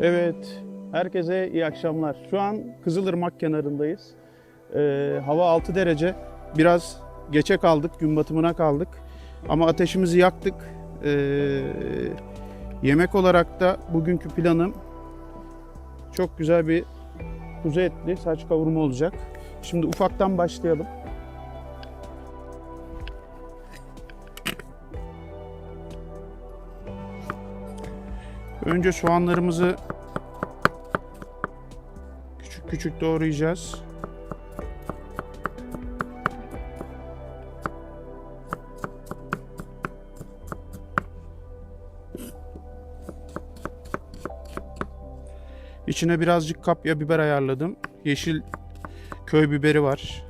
Evet, herkese iyi akşamlar. Şu an Kızılırmak kenarındayız. Ee, hava 6 derece. Biraz geçe kaldık, gün batımına kaldık. Ama ateşimizi yaktık. Ee, yemek olarak da bugünkü planım çok güzel bir kuzu etli saç kavurma olacak. Şimdi ufaktan başlayalım. Önce soğanlarımızı küçük küçük doğrayacağız. İçine birazcık kapya biber ayarladım. Yeşil köy biberi var.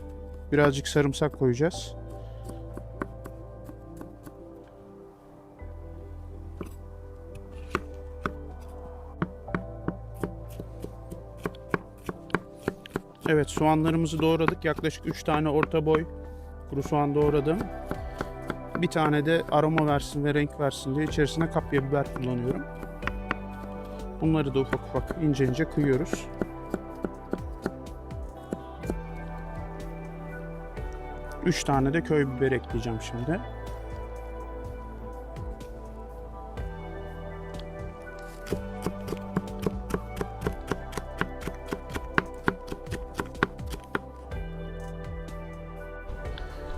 Birazcık sarımsak koyacağız. Evet soğanlarımızı doğradık. Yaklaşık 3 tane orta boy kuru soğan doğradım. Bir tane de aroma versin ve renk versin diye içerisine kapya biber kullanıyorum. Bunları da ufak ufak ince ince kıyıyoruz. Üç tane de köy biber ekleyeceğim şimdi.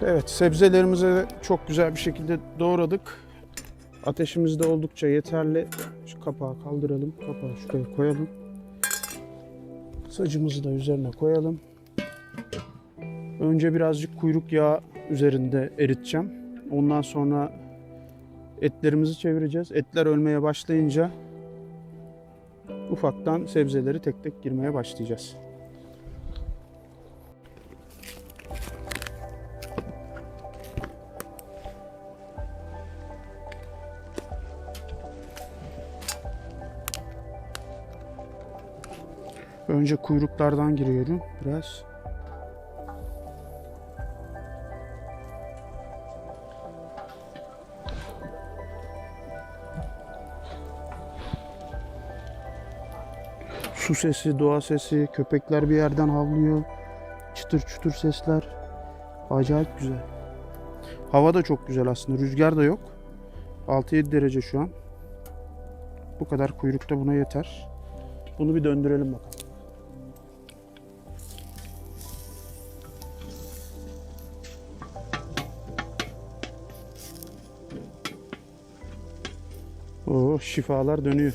Evet, sebzelerimizi çok güzel bir şekilde doğradık. Ateşimiz de oldukça yeterli. Şu kapağı kaldıralım. Kapağı şuraya koyalım. Sacımızı da üzerine koyalım. Önce birazcık kuyruk yağı üzerinde eriteceğim. Ondan sonra etlerimizi çevireceğiz. Etler ölmeye başlayınca ufaktan sebzeleri tek tek girmeye başlayacağız. Önce kuyruklardan giriyorum biraz. Su sesi, doğa sesi, köpekler bir yerden havlıyor. Çıtır çıtır sesler. Acayip güzel. Hava da çok güzel aslında. Rüzgar da yok. 6-7 derece şu an. Bu kadar kuyrukta buna yeter. Bunu bir döndürelim bakalım. Oo şifalar dönüyor.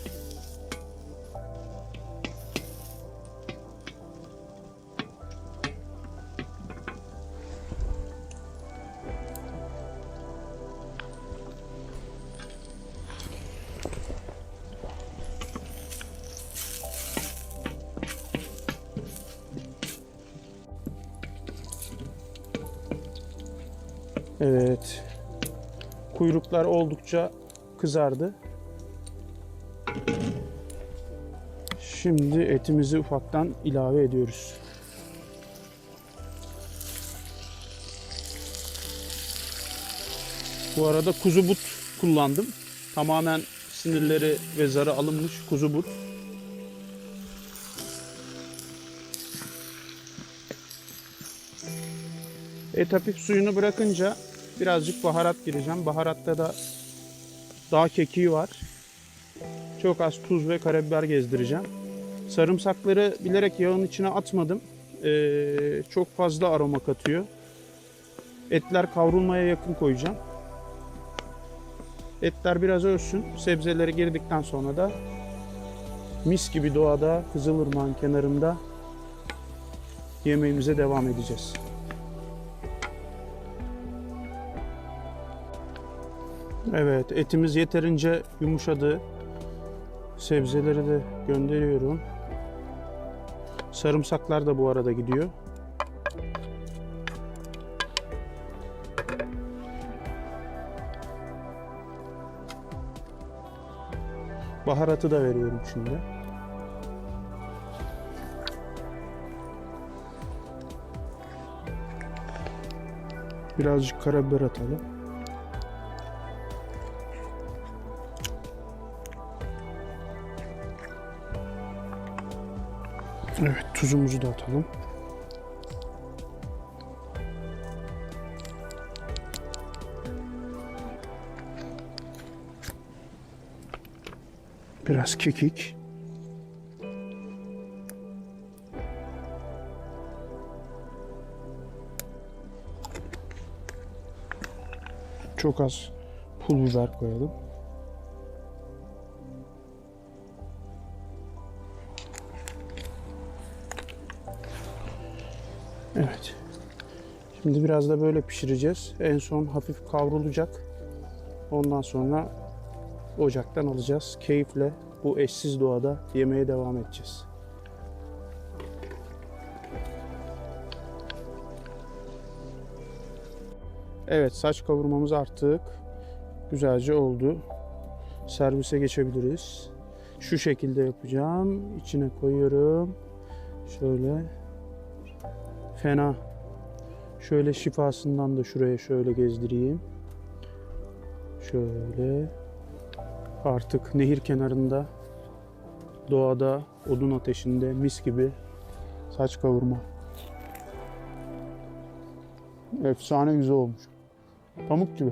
Evet. Kuyruklar oldukça kızardı. Şimdi etimizi ufaktan ilave ediyoruz. Bu arada kuzu but kullandım. Tamamen sinirleri ve zarı alınmış kuzu but. Et hafif suyunu bırakınca birazcık baharat gireceğim. Baharatta da dağ kekiği var. Çok az tuz ve karabiber gezdireceğim. Sarımsakları bilerek yağın içine atmadım. Ee, çok fazla aroma katıyor. Etler kavrulmaya yakın koyacağım. Etler biraz ölsün. Sebzeleri girdikten sonra da mis gibi doğada Kızılırmak'ın kenarında yemeğimize devam edeceğiz. Evet, etimiz yeterince yumuşadı. Sebzeleri de gönderiyorum. Sarımsaklar da bu arada gidiyor. Baharatı da veriyorum şimdi. Birazcık karabiber atalım. Evet tuzumuzu da atalım. Biraz kekik. Çok az pul biber koyalım. Evet. Şimdi biraz da böyle pişireceğiz. En son hafif kavrulacak. Ondan sonra ocaktan alacağız. Keyifle bu eşsiz doğada yemeye devam edeceğiz. Evet saç kavurmamız artık güzelce oldu. Servise geçebiliriz. Şu şekilde yapacağım. İçine koyuyorum. Şöyle. Fena. Şöyle şifasından da şuraya şöyle gezdireyim. Şöyle. Artık nehir kenarında doğada odun ateşinde mis gibi saç kavurma. Efsane güzel olmuş. Pamuk gibi.